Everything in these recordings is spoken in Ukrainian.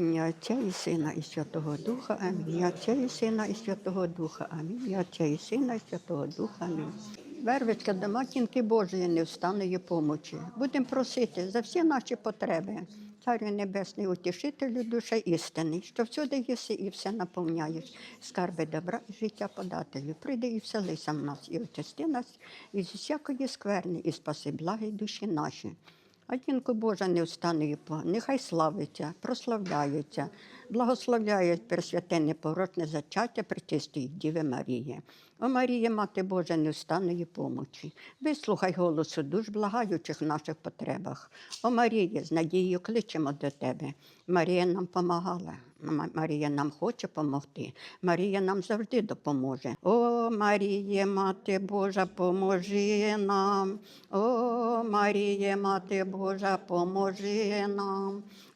Ім'я Отця і Сина і Святого Духа. Амінь. Отця і Сина і Святого Духа. Амінь. Отця і Сина і Святого Духа. Амінь. Вервичка до матінки Божої невстанної помочі. Будемо просити за всі наші потреби. Царю Небесний, утішителю душе істини, що всюди єси і все наповняєш, скарби добра і життя подателю. Прийди і вселися в нас, і очисти нас із всякої скверни, і спаси благі душі наші. А жінку Божа не по, нехай славиться, прославляється, благословляють Пресвяте непорочне зачаття пречистої Діви Марії. О Марія, Мати Божа невстанної помочі, вислухай голосу душ благаючих в наших потребах. О Марія, з надією кличемо до тебе. Марія нам помагала, Марія нам хоче помогти. Марія нам завжди допоможе. О Марія, Мати Божа, поможи нам. О Марія, Мати Божа, поможи нам.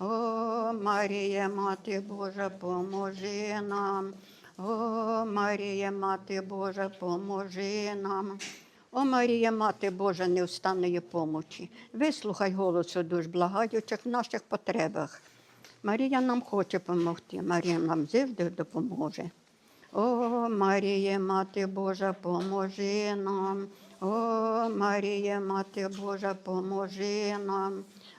О Марія, Мати Божа, поможи нам. О Марія, Мати Божа, поможи нам. О Марія, Мати Божа, невстанної помочі, вислухай голосу душ благаючих в наших потребах. Марія нам хоче допомогти, Марія нам завжди допоможе. О Марія, Мати Божа, поможи нам. О Марія, Мати Божа, поможи нам.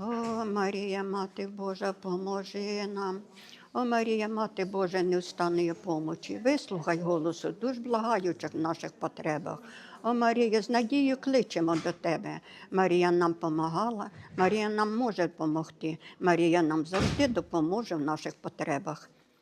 О Марія, Мати Божа, поможи нам. О Марія, Мати Божа, невстанної помочі, вислухай голосу душ благаючих в наших потребах. О Марія, з надією кличемо до тебе. Марія нам помагала, Марія нам може допомогти. Марія нам завжди допоможе в наших потребах.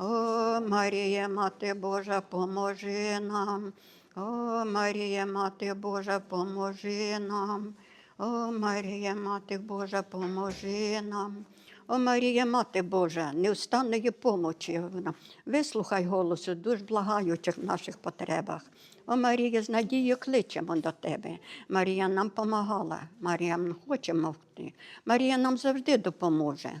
О Марія, Мати Божа, поможи нам. О Марія, Мати Божа, поможи нам. О Марія, Мати Божа, поможи нам. О Марія, Мати Божа, невстанної помочі. Вислухай голосу душ благаючих в наших потребах. О Марія, з надією кличемо до тебе. Марія нам помагала, Марія хоче мовти. Марія нам завжди допоможе.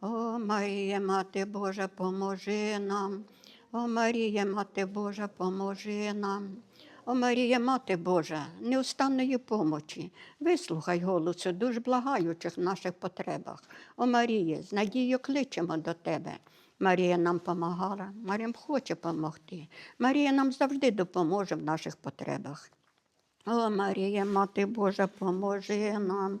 О Марія, Мати Божа, поможи нам. О Марія, Мати Божа, поможи нам. О Марія, Мати Божа, неустанної помочі, вислухай голосу душ благаючих в наших потребах. О Марія, з надією кличемо до тебе. Марія нам помагала, Марія хоче помогти. Марія нам завжди допоможе в наших потребах. О Марія, Мати Божа, поможи нам.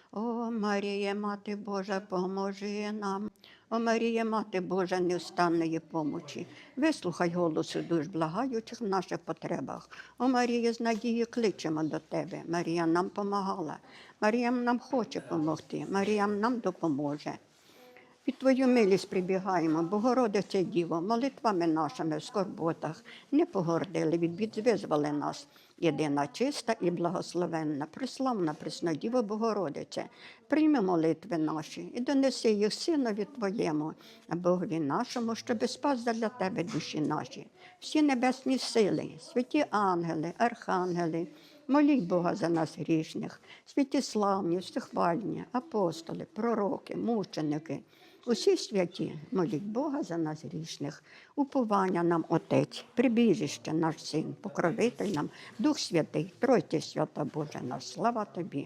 О Марія, Мати Божа, поможи нам. О Марія, Мати Божа, невстанної помочі. Вислухай голосу душ благаючих в наших потребах. О Марія, з надії кличемо до Тебе. Марія нам помагала. Марія нам хоче помогти. Марія нам допоможе. Під Твою милість прибігаємо, Богородице Діво, молитвами нашими в скорботах, не погордили, від бід визволи нас. Єдина чиста і благословенна, приславна Преснодіво Богородице, прийми молитви наші і донеси їх Синові Твоєму, Богові нашому, щоби спас для Тебе душі наші. Всі небесні сили, святі ангели, архангели, Моліть Бога за нас грішних, святіславні, всехвальні, апостоли, пророки, мученики, усі святі, моліть Бога за нас грішних, уповання нам Отець, прибіжище наш Син, покровитель нам, Дух Святий, Тройте свята Боже наш, слава Тобі.